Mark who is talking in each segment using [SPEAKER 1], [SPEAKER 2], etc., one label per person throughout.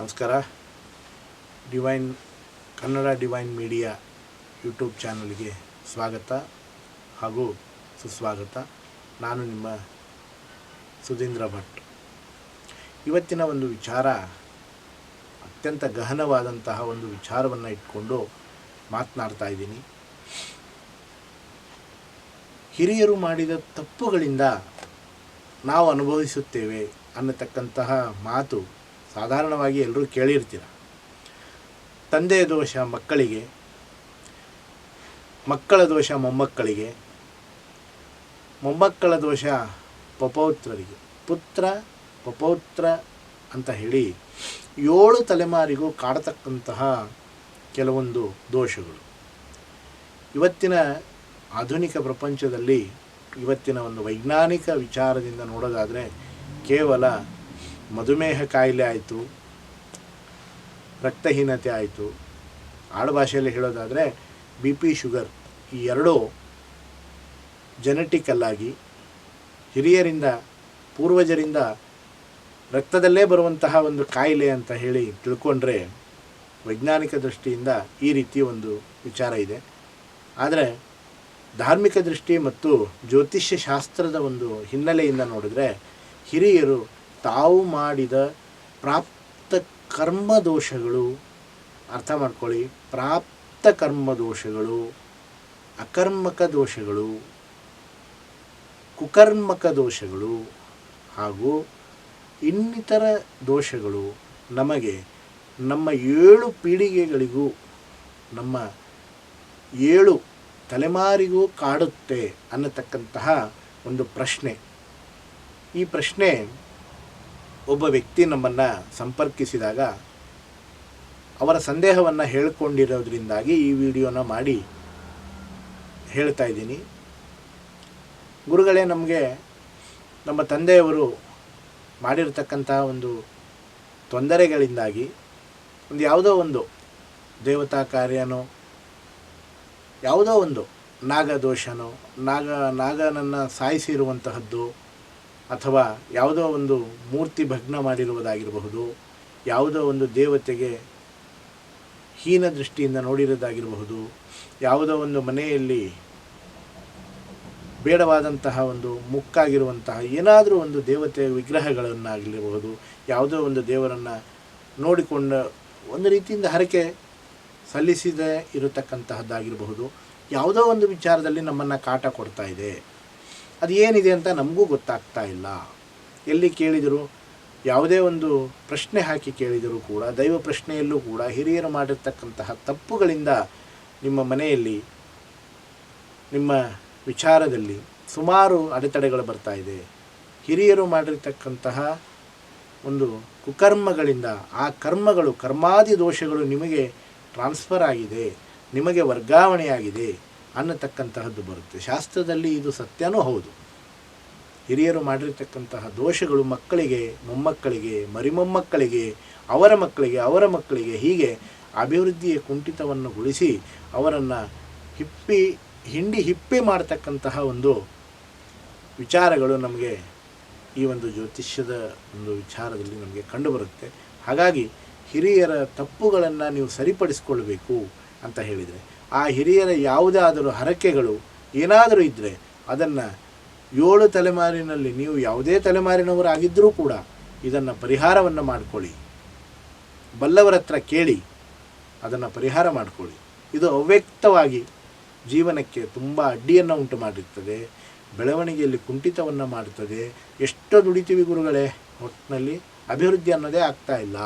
[SPEAKER 1] ನಮಸ್ಕಾರ. Divine Kannada divine media YouTube ಚಾನಲ್ಗೆ ಸ್ವಾಗತ ಹಾಗೂ ಸುಸ್ವಾಗತ. ನಾನು ನಿಮ್ಮ ಸುಧೀಂದ್ರ ಭಟ್. ಇವತ್ತಿನ ಒಂದು ವಿಚಾರ, ಅತ್ಯಂತ ಗಹನವಾದಂತಹ ಒಂದು ವಿಚಾರವನ್ನು ಇಟ್ಕೊಂಡು ಮಾತನಾಡ್ತಾ ಇದ್ದೀನಿ. ಹಿರಿಯರು ಮಾಡಿದ ತಪ್ಪುಗಳಿಂದ ನಾವು ಅನುಭವಿಸುತ್ತೇವೆ ಅನ್ನತಕ್ಕಂತಹ ಮಾತು ಸಾಧಾರಣವಾಗಿ ಎಲ್ಲರೂ ಕೇಳಿರ್ತೀರ. ತಂದೆಯ ದೋಷ ಮಕ್ಕಳಿಗೆ, ಮಕ್ಕಳ ದೋಷ ಮೊಮ್ಮಕ್ಕಳಿಗೆ, ಮೊಮ್ಮಕ್ಕಳ ದೋಷ ಪಪೌತ್ರರಿಗೆ, ಪುತ್ರ ಪಪೌತ್ರ ಅಂತ ಹೇಳಿ ಏಳು ತಲೆಮಾರಿಗೂ ಕಾಡತಕ್ಕಂತಹ ಕೆಲವೊಂದು ದೋಷಗಳು. ಇವತ್ತಿನ ಆಧುನಿಕ ಪ್ರಪಂಚದಲ್ಲಿ ಇವತ್ತಿನ ಒಂದು ವೈಜ್ಞಾನಿಕ ವಿಚಾರದಿಂದ ನೋಡೋದಾದರೆ ಕೇವಲ ಮಧುಮೇಹ ಕಾಯಿಲೆ ಆಯಿತು, ರಕ್ತಹೀನತೆ ಆಯಿತು. ಆಡುಭಾಷೆಯಲ್ಲಿ ಹೇಳೋದಾದರೆ ಬಿ ಪಿ ಶುಗರ್ ಈ ಎರಡೂ ಜೆನೆಟಿಕಲ್ಲಾಗಿ ಹಿರಿಯರಿಂದ, ಪೂರ್ವಜರಿಂದ ರಕ್ತದಲ್ಲೇ ಬರುವಂತಹ ಒಂದು ಕಾಯಿಲೆ ಅಂತ ಹೇಳಿ ತಿಳ್ಕೊಂಡ್ರೆ ವೈಜ್ಞಾನಿಕ ದೃಷ್ಟಿಯಿಂದ ಈ ರೀತಿ ಒಂದು ವಿಚಾರ ಇದೆ. ಆದರೆ ಧಾರ್ಮಿಕ ದೃಷ್ಟಿ ಮತ್ತು ಜ್ಯೋತಿಷ್ಯ ಶಾಸ್ತ್ರದ ಒಂದು ಹಿನ್ನೆಲೆಯಿಂದ ನೋಡಿದ್ರೆ ಹಿರಿಯರು ತಾವು ಮಾಡಿದ ಪ್ರಾಪ್ತ ಕರ್ಮ ದೋಷಗಳು, ಅರ್ಥ ಮಾಡ್ಕೊಳ್ಳಿ. ಪ್ರಾಪ್ತ ಕರ್ಮ ದೋಷಗಳು, ಅಕರ್ಮಕ ದೋಷಗಳು, ಕುಕರ್ಮಕ ದೋಷಗಳು ಹಾಗೂ ಇನ್ನಿತರ ದೋಷಗಳು ನಮಗೆ ನಮ್ಮ ಏಳು ಪೀಳಿಗೆಗಳಿಗೂ, ನಮ್ಮ ಏಳು ತಲೆಮಾರಿಗೂ ಕಾಡುತ್ತೆ ಅನ್ನತಕ್ಕಂತಹ ಒಂದು ಪ್ರಶ್ನೆ. ಈ ಪ್ರಶ್ನೆ ಒಬ್ಬ ವ್ಯಕ್ತಿ ನಮ್ಮನ್ನು ಸಂಪರ್ಕಿಸಿದಾಗ ಅವರ ಸಂದೇಹವನ್ನು ಹೇಳಿಕೊಂಡಿರೋದ್ರಿಂದಾಗಿ ಈ ವಿಡಿಯೋನ ಮಾಡಿ ಹೇಳ್ತಾ ಇದ್ದೀನಿ. ಗುರುಗಳೇ, ನಮಗೆ ನಮ್ಮ ತಂದೆಯವರು ಮಾಡಿರ್ತಕ್ಕಂತಹ ಒಂದು ತೊಂದರೆಗಳಿಂದಾಗಿ ಒಂದು ಯಾವುದೋ ಒಂದು ದೇವತಾ ಕಾರ್ಯನೋ, ಯಾವುದೋ ಒಂದು ನಾಗದೋಷನೋ, ನಾಗ ನಾಗನನ್ನು ಸಾಯಿಸಿರುವಂತಹದ್ದು ಅಥವಾ ಯಾವುದೋ ಒಂದು ಮೂರ್ತಿ ಭಗ್ನ ಮಾಡಿರುವುದಾಗಿರಬಹುದು, ಯಾವುದೋ ಒಂದು ದೇವತೆಗೆ ಹೀನ ದೃಷ್ಟಿಯಿಂದ ನೋಡಿರೋದಾಗಿರಬಹುದು ಯಾವುದೋ ಒಂದು ಮನೆಯಲ್ಲಿ ಬೇಡವಾದಂತಹ ಒಂದು ಮುಕ್ಕಾಗಿರುವಂತಹ ಏನಾದರೂ ಒಂದು ದೇವತೆ ವಿಗ್ರಹಗಳನ್ನಾಗಿರಬಹುದು, ಯಾವುದೋ ಒಂದು ದೇವರನ್ನು ನೋಡಿಕೊಂಡ ಒಂದು ರೀತಿಯಿಂದ ಹರಕೆ ಸಲ್ಲಿಸಿದೆ ಇರತಕ್ಕಂತಹದ್ದಾಗಿರಬಹುದು, ಯಾವುದೋ ಒಂದು ವಿಚಾರದಲ್ಲಿ ನಮ್ಮನ್ನು ಕಾಟ ಕೊಡ್ತಾ ಇದೆ. ಅದು ಏನಿದೆ ಅಂತ ನಮಗೂ ಗೊತ್ತಾಗ್ತಾ ಇಲ್ಲ. ಎಲ್ಲಿ ಕೇಳಿದರೂ? ಯಾವುದೇ ಒಂದು ಪ್ರಶ್ನೆ ಹಾಕಿ ಕೇಳಿದರೂ ಕೂಡ, ದೈವ ಪ್ರಶ್ನೆಯಲ್ಲೂ ಕೂಡ, ಹಿರಿಯರು ಮಾಡಿರ್ತಕ್ಕಂತಹ ತಪ್ಪುಗಳಿಂದ ನಿಮ್ಮ ಮನೆಯಲ್ಲಿ, ನಿಮ್ಮ ವಿಚಾರದಲ್ಲಿ ಸುಮಾರು ಅಡೆತಡೆಗಳು ಬರ್ತಾ ಇದೆ. ಹಿರಿಯರು ಮಾಡಿರ್ತಕ್ಕಂತಹ ಒಂದು ಕುಕರ್ಮಗಳಿಂದ ಆ ಕರ್ಮಗಳು, ಕರ್ಮಾದಿ ದೋಷಗಳು ನಿಮಗೆ ಟ್ರಾನ್ಸ್ಫರ್ ಆಗಿದೆ. ನಿಮಗೆ ವರ್ಗಾವಣೆಯಾಗಿದೆ. ಅನ್ನತಕ್ಕಂತಹದ್ದು ಬರುತ್ತೆ. ಶಾಸ್ತ್ರದಲ್ಲಿ ಇದು ಸತ್ಯನೂ ಹೌದು. ಹಿರಿಯರು ಮಾಡಿರ್ತಕ್ಕಂತಹ ದೋಷಗಳು ಮಕ್ಕಳಿಗೆ, ಮೊಮ್ಮಕ್ಕಳಿಗೆ, ಮರಿಮೊಮ್ಮಕ್ಕಳಿಗೆ, ಅವರ ಮಕ್ಕಳಿಗೆ ಅವರ ಮಕ್ಕಳಿಗೆ ಹೀಗೆ ಅಭಿವೃದ್ಧಿಯ ಕುಂಠಿತವನ್ನು ಗೊಳಿಸಿ ಅವರನ್ನು ಹಿಪ್ಪಿ, ಹಿಂಡಿ ಹಿಪ್ಪೆ ಮಾಡತಕ್ಕಂತಹ ಒಂದು ವಿಚಾರಗಳು ನಮಗೆ ಈ ಒಂದು ಜ್ಯೋತಿಷ್ಯದ ಒಂದು ವಿಚಾರದಲ್ಲಿ ನಮಗೆ ಕಂಡುಬರುತ್ತೆ. ಹಾಗಾಗಿ ಹಿರಿಯರ ತಪ್ಪುಗಳನ್ನು ನೀವು ಸರಿಪಡಿಸಿಕೊಳ್ಬೇಕು ಅಂತ ಹೇಳಿದರೆ ಆ ಹಿರಿಯರ ಯಾವುದಾದರೂ ಹರಕೆಗಳು ಏನಾದರೂ ಇದ್ದರೆ ಅದನ್ನು ಏಳು ತಲೆಮಾರಿನಲ್ಲಿ ನೀವು ಯಾವುದೇ ತಲೆಮಾರಿನವರಾಗಿದ್ದರೂ ಕೂಡ ಇದನ್ನು ಪರಿಹಾರವನ್ನು ಮಾಡಿಕೊಳ್ಳಿ. ಬಲ್ಲವರ ಹತ್ರ ಕೇಳಿ ಅದನ್ನು ಪರಿಹಾರ ಮಾಡಿಕೊಳ್ಳಿ. ಇದು ಅವ್ಯಕ್ತವಾಗಿ ಜೀವನಕ್ಕೆ ತುಂಬ ಅಡ್ಡಿಯನ್ನು ಉಂಟು ಮಾಡಿರ್ತದೆ. ಬೆಳವಣಿಗೆಯಲ್ಲಿ ಕುಂಠಿತವನ್ನು ಮಾಡುತ್ತದೆ ಎಷ್ಟೋ ದುಡಿತೀವಿ ಗುರುಗಳೇ ಒಟ್ಟಿನಲ್ಲಿ ಅಭಿವೃದ್ಧಿ ಅನ್ನೋದೇ ಆಗ್ತಾ ಇಲ್ಲ.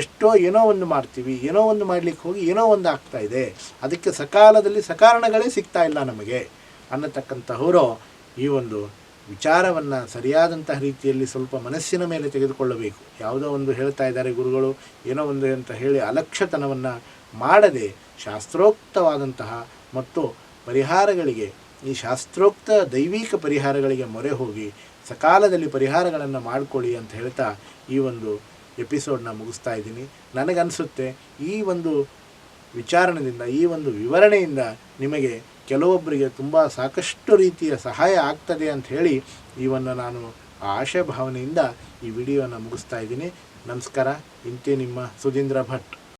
[SPEAKER 1] ಎಷ್ಟೋ ಏನೋ ಒಂದು ಮಾಡ್ತೀವಿ, ಏನೋ ಒಂದು ಮಾಡಲಿಕ್ಕೆ ಹೋಗಿ ಏನೋ ಒಂದು ಆಗ್ತಾ ಇದೆ. ಅದಕ್ಕೆ ಸಕಾಲದಲ್ಲಿ ಸಕಾರಣಗಳೇ ಸಿಗ್ತಾ ಇಲ್ಲ ನಮಗೆ ಅನ್ನತಕ್ಕಂತಹವರು ಈ ಒಂದು ವಿಚಾರವನ್ನು ಸರಿಯಾದಂತಹ ರೀತಿಯಲ್ಲಿ ಸ್ವಲ್ಪ ಮನಸ್ಸಿನ ಮೇಲೆ ತೆಗೆದುಕೊಳ್ಳಬೇಕು. ಯಾವುದೋ ಒಂದು ಹೇಳ್ತಾ ಇದ್ದಾರೆ ಗುರುಗಳು, ಏನೋ ಒಂದು ಅಂತ ಹೇಳಿ ಅಲಕ್ಷ್ಯತನವನ್ನು ಮಾಡದೆ ಶಾಸ್ತ್ರೋಕ್ತವಾದಂತಹ ಮತ್ತು ಪರಿಹಾರಗಳಿಗೆ, ಈ ಶಾಸ್ತ್ರೋಕ್ತ ದೈವಿಕ ಪರಿಹಾರಗಳಿಗೆ ಮೊರೆ ಹೋಗಿ ಸಕಾಲದಲ್ಲಿ ಪರಿಹಾರಗಳನ್ನು ಮಾಡಿಕೊಳ್ಳಿ ಅಂತ ಹೇಳ್ತಾ ಈ ಒಂದು ಎಪಿಸೋಡ್ನ ಮುಗಿಸ್ತಾ ಇದ್ದೀನಿ. ನನಗನ್ಸುತ್ತೆ ಈ ಒಂದು ವಿಚಾರಣದಿಂದ ಈ ಒಂದು ವಿವರಣೆಯಿಂದ ನಿಮಗೆ ಕೆಲವೊಬ್ಬರಿಗೆ ತುಂಬ ಸಾಕಷ್ಟು ರೀತಿಯ ಸಹಾಯ ಆಗ್ತದೆ ಅಂತ ಹೇಳಿ ಇವನ್ನು ನಾನು ಆ ಆಶಯ ಭಾವನೆಯಿಂದ ಈ ವಿಡಿಯೋನ ಮುಗಿಸ್ತಾ ಇದ್ದೀನಿ. ನಮಸ್ಕಾರ. ಇಂತೆ ನಿಮ್ಮ ಸುಧೀಂದ್ರ ಭಟ್.